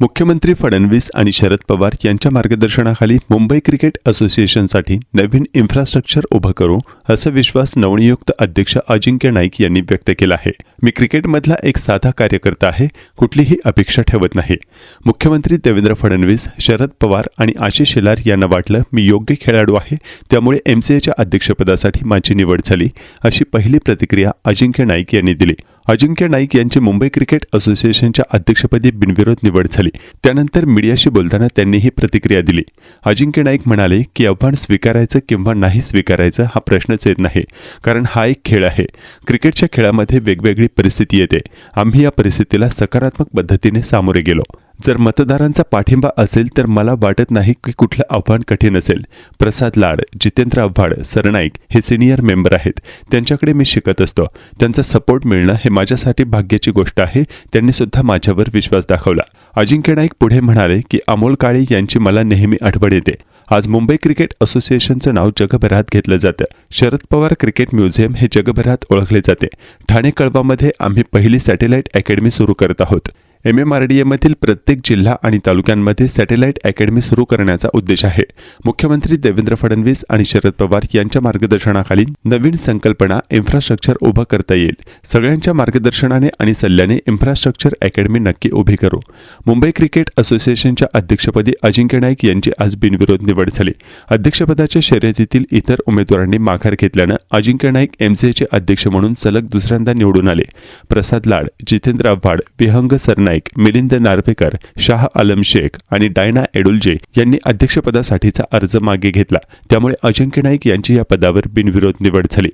मुख्यमंत्री फडणवीस आणि शरद पवार यांच्या मार्गदर्शनाखाली मुंबई क्रिकेट असोसिएशनसाठी नवीन इन्फ्रास्ट्रक्चर उभं करू असा विश्वास नवनियुक्त अध्यक्ष अजिंक्य नाईक यांनी व्यक्त केला आहे. मी क्रिकेटमधला एक साधा कार्यकर्ता आहे कुठलीही अपेक्षा ठेवत नाही. मुख्यमंत्री देवेंद्र फडणवीस शरद पवार आणि आशिष शेलार यांना वाटलं मी योग्य खेळाडू आहे त्यामुळे एम सी एच्या अध्यक्षपदासाठी माझी निवड झाली अशी पहिली प्रतिक्रिया अजिंक्य नाईक यांनी दिली. अजिंक्य नाईक यांची मुंबई क्रिकेट असोसिएशनच्या अध्यक्षपदी बिनविरोध निवड झाली. त्यानंतर मीडियाशी बोलताना त्यांनी ही प्रतिक्रिया दिली. अजिंक्य नाईक म्हणाले की आव्हान स्वीकारायचं किंवा नाही स्वीकारायचं हा प्रश्नच येत नाही कारण हा एक खेळ आहे. क्रिकेटच्या खेळामध्ये वेगवेगळी परिस्थिती येते. आम्ही या परिस्थितीला सकारात्मक पद्धतीने सामोरे गेलो. जर मतदारांचा पाठिंबा असेल तर मला वाटत नाही की कुठलं आव्हान कठीण असेल. प्रसाद लाड जितेंद्र आव्हाड सरनाईक हे सिनियर मेंबर आहेत. त्यांच्याकडे मी शिकत असतो. त्यांचा सपोर्ट मिळणं हे माझ्यासाठी भाग्याची गोष्ट आहे. त्यांनी सुद्धा माझ्यावर विश्वास दाखवला. अजिंक्य नाईक पुढे म्हणाले की अमोल काळे यांची मला नेहमी आठवण येते. आज मुंबई क्रिकेट असोसिएशनचं नाव जगभरात घेतलं जातं. शरद पवार क्रिकेट म्युझियम हे जगभरात ओळखले जाते. ठाणे कळवामध्ये आम्ही पहिली सॅटेलाईट अकॅडमी सुरू करत आहोत. एम एम आर डी एमधील प्रत्येक जिल्हा आणि तालुक्यांमध्ये सॅटेलाईट अकॅडमी सुरू करण्याचा उद्देश आहे. मुख्यमंत्री देवेंद्र फडणवीस आणि शरद पवार यांच्या मार्गदर्शनाखाली नवीन संकल्पना इन्फ्रास्ट्रक्चर उभं करता येईल. सगळ्यांच्या मार्गदर्शनाने आणि सल्ल्याने इन्फ्रास्ट्रक्चर अकॅडमी नक्की उभी करू. मुंबई क्रिकेट असोसिएशनच्या अध्यक्षपदी अजिंक्य नाईक यांची आज बिनविरोध निवड झाली. अध्यक्षपदाच्या शर्यतीतील इतर उमेदवारांनी माघार घेतल्यानं अजिंक्य नाईक एमसीएचे अध्यक्ष म्हणून सलग दुसऱ्यांदा निवडून आले. प्रसाद लाड जितेंद्र आव्हाड विहंग सरनाईक मिलिंद नार्वेकर शाह आलम शेख आणि डायना एडुलजे यांनी अध्यक्षपदासाठीचा अर्ज मागे घेतला. त्यामुळे अजिंक्य नाईक यांची या पदावर बिनविरोध निवड झाली.